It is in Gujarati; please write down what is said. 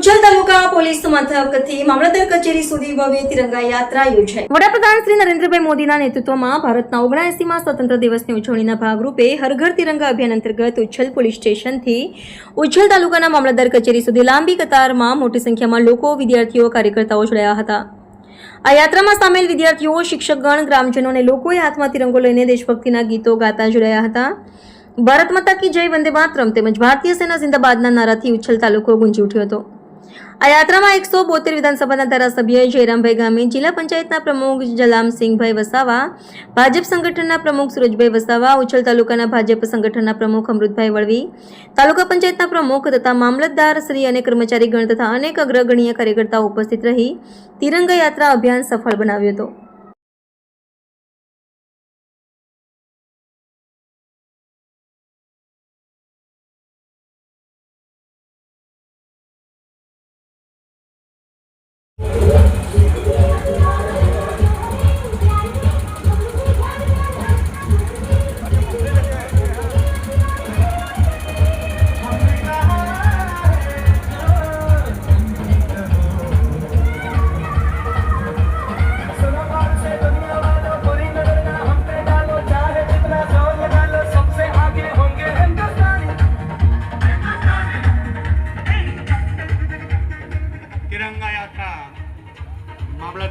પોલીસ મથકથી મામલતદાર કચેરી સુધી ભવ્ય તિરંગા યાત્રા યોજાઈ. વડાપ્રધાન શ્રી નરેન્દ્રભાઈ મોદીના નેતૃત્વમાં ભારતના ઓગણએસીમાં સ્વતંત્ર દિવસની ઉજવણીના ભાગરૂપે હર ઘર તિરંગા અભિયાન અંતર્ગત ઉચ્છલ પોલીસ સ્ટેશનથી ઉચ્છલ તાલુકાના મામલતદાર કચેરી સુધી લાંબી કતારમાં મોટી સંખ્યામાં લોકો, વિદ્યાર્થીઓ, કાર્યકર્તાઓ જોડાયા હતા. આ યાત્રામાં સામેલ વિદ્યાર્થીઓ, શિક્ષકગણ, ગ્રામજનો અને લોકોએ હાથમાં તિરંગો લઈને દેશભક્તિના ગીતો ગાતા જોડાયા હતા. ભારત માતા કી જય વંદે માતરમ તેમજ ભારતીય સેના જિંદાબાદના નારાથી ઉચ્છલ તાલુકો ગુંજી ઉઠ્યો હતો. આ યાત્રામાં એકસો બોતેર વિધાનસભાના ધારાસભ્ય જયરામભાઈ ગામી જિલ્લા પંચાયતના પ્રમુખ જલામસિંહભાઈ વસાવા, ભાજપ સંગઠનના પ્રમુખ સુરજભાઈ વસાવા, ઉછલ તાલુકાના ભાજપ સંગઠનના પ્રમુખ અમૃતભાઈ વળવી, તાલુકા પંચાયતના પ્રમુખ તથા મામલતદાર શ્રી અને કર્મચારીગણ તથા અનેક અગ્રગણ્ય કાર્યકર્તાઓ ઉપસ્થિત રહી તિરંગા યાત્રા અભિયાન સફળ બનાવ્યો હતો. તિરંગા યાત્રા મામલત